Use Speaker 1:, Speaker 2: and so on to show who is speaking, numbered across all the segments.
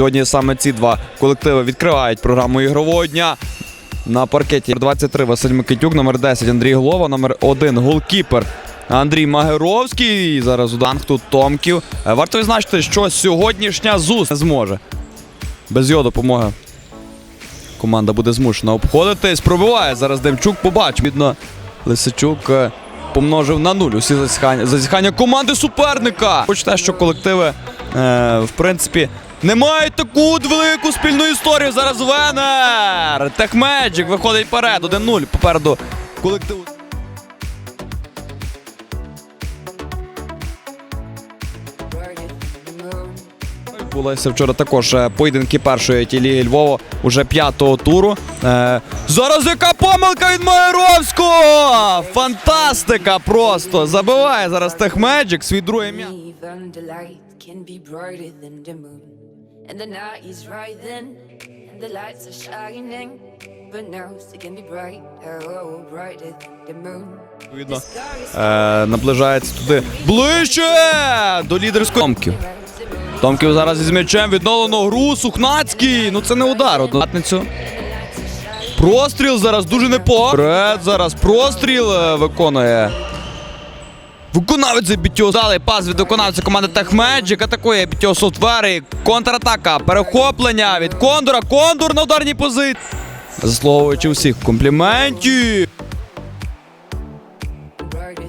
Speaker 1: Сьогодні саме ці два колективи відкривають програму ігрового дня. На паркеті 23 Василь Микитюк, номер 10 Андрій Глова, номер 1 голкіпер Андрій Магеровський. Зараз уданг тут Томків. Е, Варто відзначити, що сьогоднішня ЗУС не зможе. Без його допомоги команда буде змушена обходитись. Пробиває зараз Демчук. Побач. Відно Лисичук е, помножив на нуль усі зазіхання, зазіхання команди суперника. Хоч те, що колективи, е, в принципі, не мають таку велику спільну історію. Зараз Венер. Техмеджик виходить вперед. 1-0 попереду колективу. Відбулися вчора також е, поєдинки першої ті ліги Львова уже п'ятого туру. Е, зараз яка помилка від Маєровського! Фантастика просто! Забиває зараз Техмеджик свій другий м'яч.
Speaker 2: Brighter. And the night is then, and the lights are shining. But now it can be bright, oh, brighter than the moon.
Speaker 1: Видно. Е, наближається туди ближче до лідерської Томків. Томків зараз із м'ячем відновлено гру. Сухнацький. Ну це не удар. Однотницю. Простріл зараз дуже непогано. Вперед зараз простріл е, виконує. Виконавець Бітіо. Далі пас від виконавця команди Техмеджик. Атакує Бітіо Софтвер. І Контратака. Перехоплення від Кондора. Кондор на ударній позиції. Заслуговуючи усіх компліментів.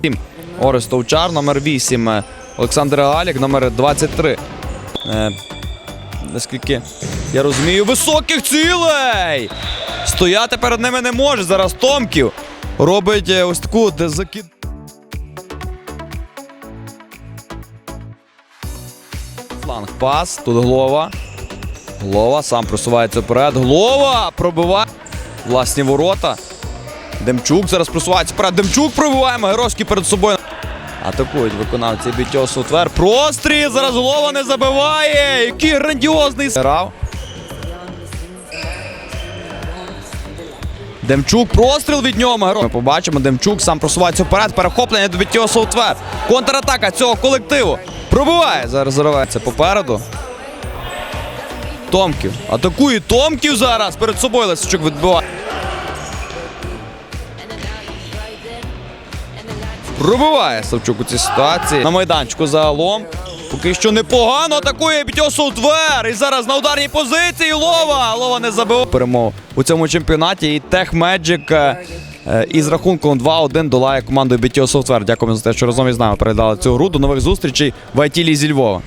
Speaker 1: Сім. Орес Товчар, номер 8. е, Олександр Галік, номер 23. Е, наскільки я розумію, високих цілей! Стояти перед ними не може. Зараз Томків робить е, ось таку де Фланг пас. Тут Глова. Глова сам просувається вперед. Глова пробиває власні ворота. Демчук зараз просувається вперед. Демчук пробиває Магеровський перед собою. Атакують виконавці Бітьо Сутвер. Простріл! Зараз голова не забиває! Який грандіозний грав. Демчук, простріл від нього. Ми побачимо. Демчук сам просувається вперед. Перехоплення до Бітьо Сутвер. Контратака цього колективу. Пробиває. Зараз заривається попереду. Томків. Атакує Томків зараз. Перед собою Лисичук відбиває. Пробиває Савчук у цій ситуації. На майданчику загалом. Поки що непогано атакує Бітьо двер. І зараз на ударній позиції Лова. Лова не забив перемогу у цьому чемпіонаті. І Тех Меджик із рахунком 2-1 долає команду Бітьо Софтвер. Дякуємо за те, що разом із нами передали цю гру. До нових зустрічей в IT Лізі Львова.